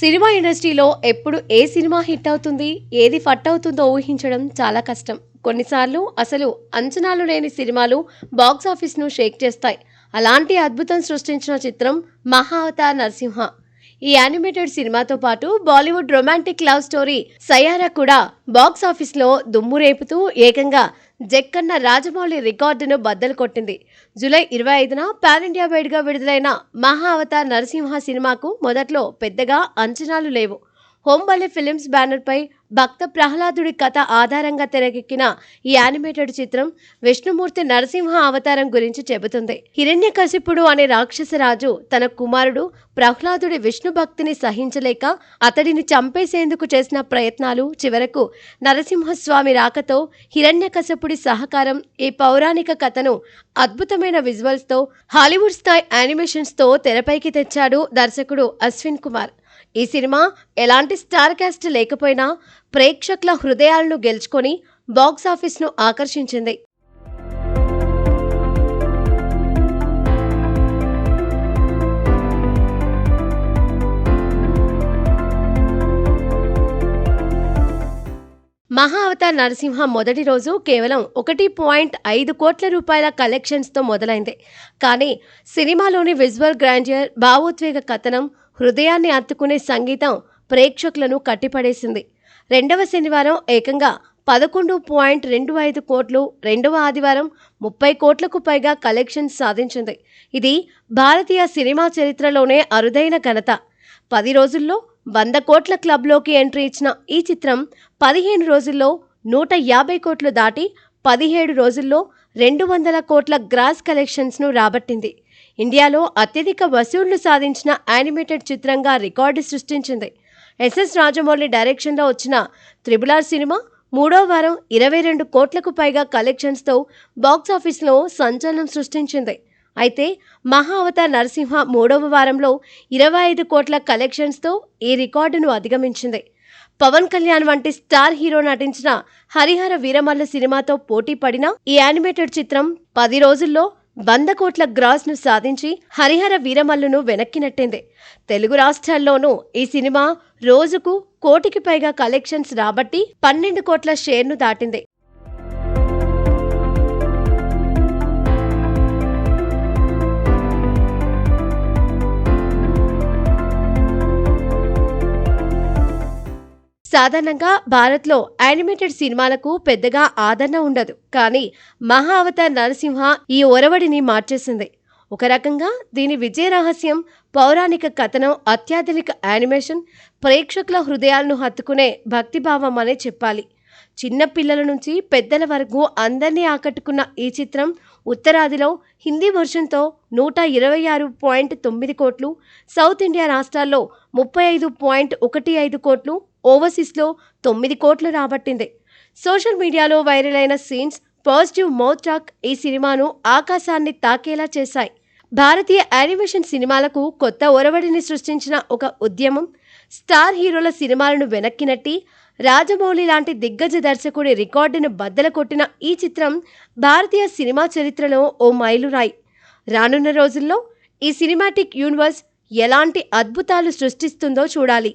Cinema ఇండస్ట్రీలో ఎప్పుడు ఏ cinema hit అవుతుంది ఏది ఫట్ అవుతుందో ఊహించడం చాలా కష్టం. కొన్నిసార్లు అసలు అంచనాలు లేని సినిమాలు బాక్స్ ఆఫీస్ను షేక్ చేస్తాయి. అలాంటి అద్భుతం సృష్టించిన చిత్రం మహా నరసింహ. ఈ యానిమేటెడ్ సినిమాతో పాటు Bollywood romantic love story Saiyaara కూడా బాక్స్ ఆఫీస్లో దుమ్ము రేపుతూ ఏకంగా జక్కన్న రాజమౌళి రికార్డును బద్దలు కొట్టింది. జూలై ఇరవై ఐదున పాన్ ఇండియా వైడ్గా విడుదలైన మహా అవతార్ నరసింహ సినిమాకు మొదట్లో పెద్దగా అంచనాలు లేవు. హోంబల్లి ఫిలిమ్స్ బ్యానర్పై భక్త ప్రహ్లాదుడి కథ ఆధారంగా తెరకెక్కిన ఈ యానిమేటెడ్ చిత్రం విష్ణుమూర్తి నరసింహ అవతారం గురించి చెబుతుంది. హిరణ్యకశిపుడు అనే రాక్షసరాజు తన కుమారుడు ప్రహ్లాదుడి విష్ణు భక్తిని సహించలేక అతడిని చంపేసేందుకు చేసిన ప్రయత్నాలు చివరకు నరసింహస్వామి రాకతో హిరణ్యకశపుడి సహకారం ఈ పౌరాణిక కథను అద్భుతమైన విజువల్స్తో హాలీవుడ్ స్థాయి యానిమేషన్స్తో తెరపైకి తెచ్చాడు దర్శకుడు అశ్విన్ కుమార్. ఈ సినిమా ఎలాంటి స్టార్ క్యాస్ట్ లేకపోయినా ప్రేక్షకుల హృదయాలను గెలుచుకొని బాక్స్ ఆఫీస్ను ఆకర్షించింది. మహా అవతార్ నరసింహ మొదటి రోజు కేవలం ఒకటి పాయింట్ ఐదు కోట్ల రూపాయల కలెక్షన్స్తో మొదలైంది. కానీ సినిమాలోని విజువల్ గ్రాండియర్ భావోద్వేగ కథనం హృదయాన్ని అత్తుకునే సంగీతం ప్రేక్షకులను కట్టిపడేసింది. రెండవ శనివారం ఏకంగా పదకొండు పాయింట్ రెండు ఐదు కోట్లు రెండవ ఆదివారం ముప్పై కోట్లకు పైగా కలెక్షన్స్ సాధించింది. ఇది భారతీయ సినిమా చరిత్రలోనే అరుదైన ఘనత. పది రోజుల్లో వంద కోట్ల క్లబ్లోకి ఎంట్రీ ఇచ్చిన ఈ చిత్రం పదిహేను రోజుల్లో నూట యాభై కోట్లు దాటి పదిహేడు రోజుల్లో రెండు వందల కోట్ల గ్రాస్ కలెక్షన్స్ను రాబట్టింది. ఇండియాలో అత్యధిక వసూళ్ళు సాధించిన యానిమేటెడ్ చిత్రంగా రికార్డు సృష్టించింది. ఎస్ఎస్ రాజమౌళి డైరెక్షన్లో వచ్చిన త్రిబులార్ సినిమా మూడో వారం ఇరవై రెండు కోట్లకు పైగా కలెక్షన్స్తో బాక్సాఫీస్లో సంచలనం సృష్టించింది. అయితే మహా అవతార్ నరసింహ మూడవ వారంలో ఇరవై ఐదు కోట్ల కలెక్షన్స్తో ఈ రికార్డును అధిగమించింది. పవన్ కళ్యాణ్ వంటి స్టార్ హీరో నటించిన హరిహర వీరమల్ల సినిమాతో పోటీ పడిన ఈ యానిమేటెడ్ చిత్రం పది రోజుల్లో వంద కోట్ల గ్రాస్ను సాధించి హరిహర వీరమల్లును వెనక్కి నెట్టింది తెలుగు రాష్ట్రాల్లోనూ ఈ సినిమా రోజుకు కోటికి పైగా కలెక్షన్స్ రాబట్టి పన్నెండు కోట్ల షేర్ను దాటింది. సాధారణంగా భారత్లో యానిమేటెడ్ సినిమాలకు పెద్దగా ఆదరణ ఉండదు. కానీ మహా అవతార్ నరసింహ ఈ ఒరవడిని మార్చేసింది. ఒక రకంగా దీని విజయ రహస్యం పౌరాణిక కథనం అత్యాధునిక యానిమేషన్ ప్రేక్షకుల హృదయాలను హత్తుకునే భక్తిభావం అనే చెప్పాలి. చిన్న పిల్లల నుంచి పెద్దల వరకు అందరినీ ఆకట్టుకున్న ఈ చిత్రం ఉత్తరాదిలో హిందీ వర్షన్తో నూట ఇరవై ఆరు పాయింట్ తొమ్మిది కోట్లు సౌత్ ఇండియా రాష్ట్రాల్లో ముప్పై ఐదు పాయింట్ ఒకటి ఐదు కోట్లు ఓవర్సీస్లో తొమ్మిది కోట్లు రాబట్టింది. సోషల్ మీడియాలో వైరల్ అయిన సీన్స్ పాజిటివ్ మౌత్ టాక్ ఈ సినిమాను ఆకాశాన్ని తాకేలా చేశాయి. భారతీయ యానిమేషన్ సినిమాలకు కొత్త ఒరవడిని సృష్టించిన ఒక ఉద్యమం స్టార్ హీరోల సినిమాలను వెనక్కినట్టి రాజమౌళి లాంటి దిగ్గజ దర్శకుడి రికార్డును బద్దలు కొట్టిన ఈ చిత్రం భారతీయ సినిమా చరిత్రలో ఓ మైలురాయి. రానున్న రోజుల్లో ఈ సినిమాటిక్ యూనివర్స్ ఎలాంటి అద్భుతాలు సృష్టిస్తుందో చూడాలి.